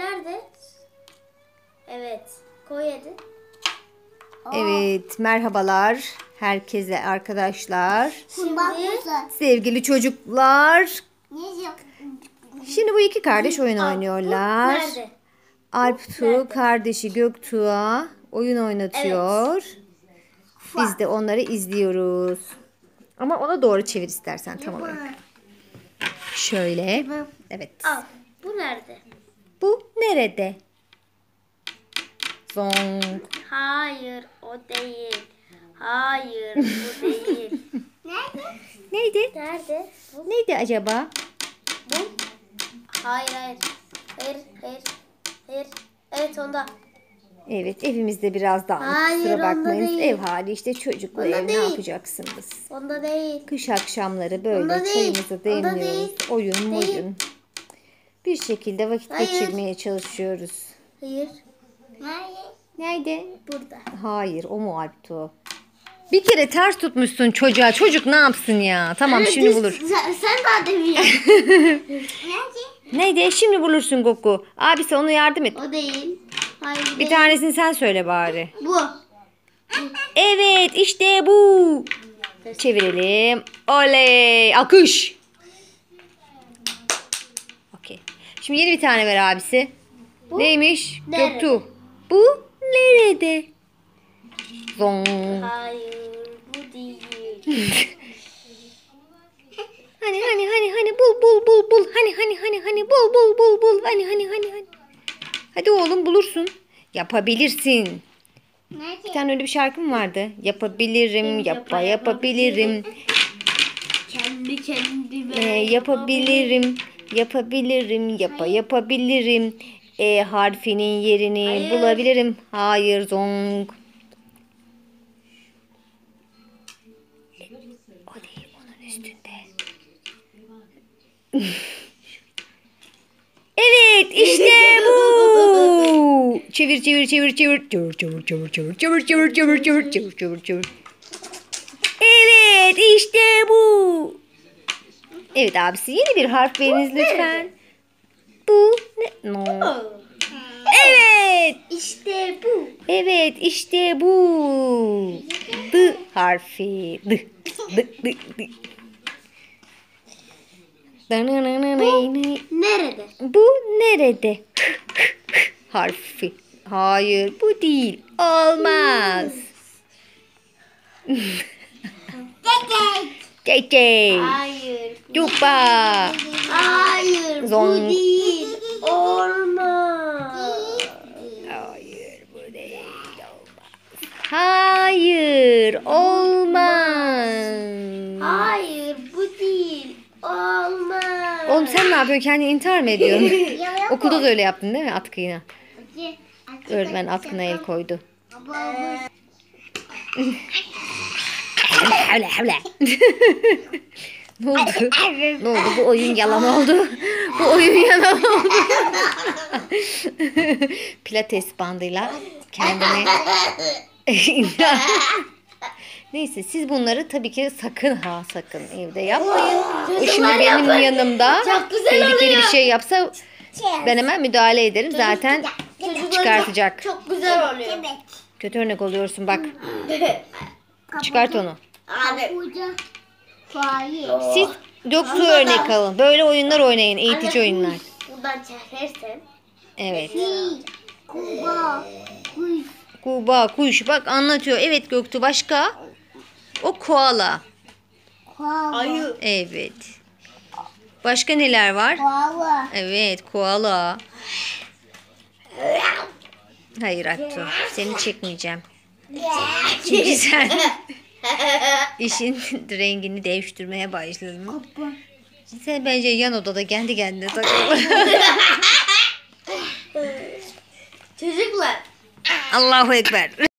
nerede? Evet. Koy hadi. Evet, merhabalar herkese arkadaşlar. Şimdi Sevgili çocuklar. Şimdi bu iki kardeş oyun Aa, oynuyorlar. Nerede? Alptu kardeşi Göktuğ'a oyun oynatıyor. Biz de onları izliyoruz. Ama ona doğru çevir istersen tam olarak. Şöyle. Evet. Al. Bu nerede? Bu nerede? Zong. Hayır o değil. Hayır bu değil. Nerede? Neydi? Nerede? Bu. Neydi acaba? Bu. Hayır hayır. Hayır hayır. Hayır. Evet onda. Evet evimizde biraz dağınık Hayır, kusura değil. Ev hali işte çocuklu Onda ev ne değil. yapacaksınız? Onda değil. Kış akşamları böyle Onda değil. çayımızı Onda demliyoruz. değil. Oyun Değil. oyun. Bir şekilde vakit Hayır. geçirmeye çalışıyoruz. Hayır. Nerede? Nerede? Burada. Hayır o mu Alptu? Bir kere ters tutmuşsun çocuğa. Çocuk ne yapsın ya? Tamam şimdi bulur. Sen, sen daha demin. Nerede? Neydi? Şimdi bulursun Goku. Abisi ona yardım et. o değil. Hayır Bir değil. tanesini sen söyle bari. Bu. Evet işte bu. Çevirelim. Oley. Akış. Şimdi yeni bir tane ver abisi. Neymiş? nerede? Göktuğ. Bu nerede? Zong. Hayır bu değil. Hani hani hani hani bul bul bul bul. Hani hani hani hani bul bul bul bul. Hani hani hani hani. Hadi oğlum bulursun. Yapabilirsin. Bir Nerede? tane öyle bir şarkı mı vardı? Yapabilirim, yapa yapabilirim. Kendi kendime. Ee, yapabilirim, yapabilirim, yapa yapabilirim. E harfinin yerini Hayır. bulabilirim. Hayır zong. O değil onun üstünde. evet işte bu. Çevir çevir çevir çevir. Çevir çevir çevir çevir çevir çevir çevir çevir çevir çevir çevir. Evet işte bu. Evet abisi yeni bir harf veriniz lütfen. Bu ne? No. Evet. İşte bu. Evet işte bu. D harfi. D. D. D. D. Dananananay. Nerede? Bu nerede? harfi. Hayır bu değil. Olmaz. Keke. Hayır. Cupa. Hayır Zong. bu değil. Olmaz. Hayır bu değil olmaz. Hayır olmaz. Hayır bu değil. Olmaz. Oğlum sen ne yapıyorsun? Kendini intihar mı ediyorsun? Okulda da öyle yaptın değil mi atkıyla? Öğretmen atkına el koydu. Havle havle. ne oldu? ne oldu? Bu oyun yalan oldu. Bu oyun yalan oldu. Pilates bandıyla kendini Neyse siz bunları tabii ki sakın ha sakın evde yapmayın. O şimdi benim yanımda Çok güzel tehlikeli bir şey yapsa ben hemen müdahale ederim. Zaten çıkartacak. Çok, güzel oluyor. Kötü örnek oluyorsun bak. Çıkart onu. Abi. Hayır. Siz Göktuğ örnek alın. Böyle oyunlar oynayın. Eğitici oyunlar. Buradan çekersen. Evet. Kuba. Kuş. Kuba, kuş bak anlatıyor. Evet Göktuğ başka? O koala. Koala. Ayı. Evet. Başka neler var? Koala. Evet koala. Hayır Aktu. Seni çekmeyeceğim. Çünkü sen işin rengini değiştirmeye başladın. Sen bence yan odada kendi kendine takıl. Çocuklar. Allahu Ekber.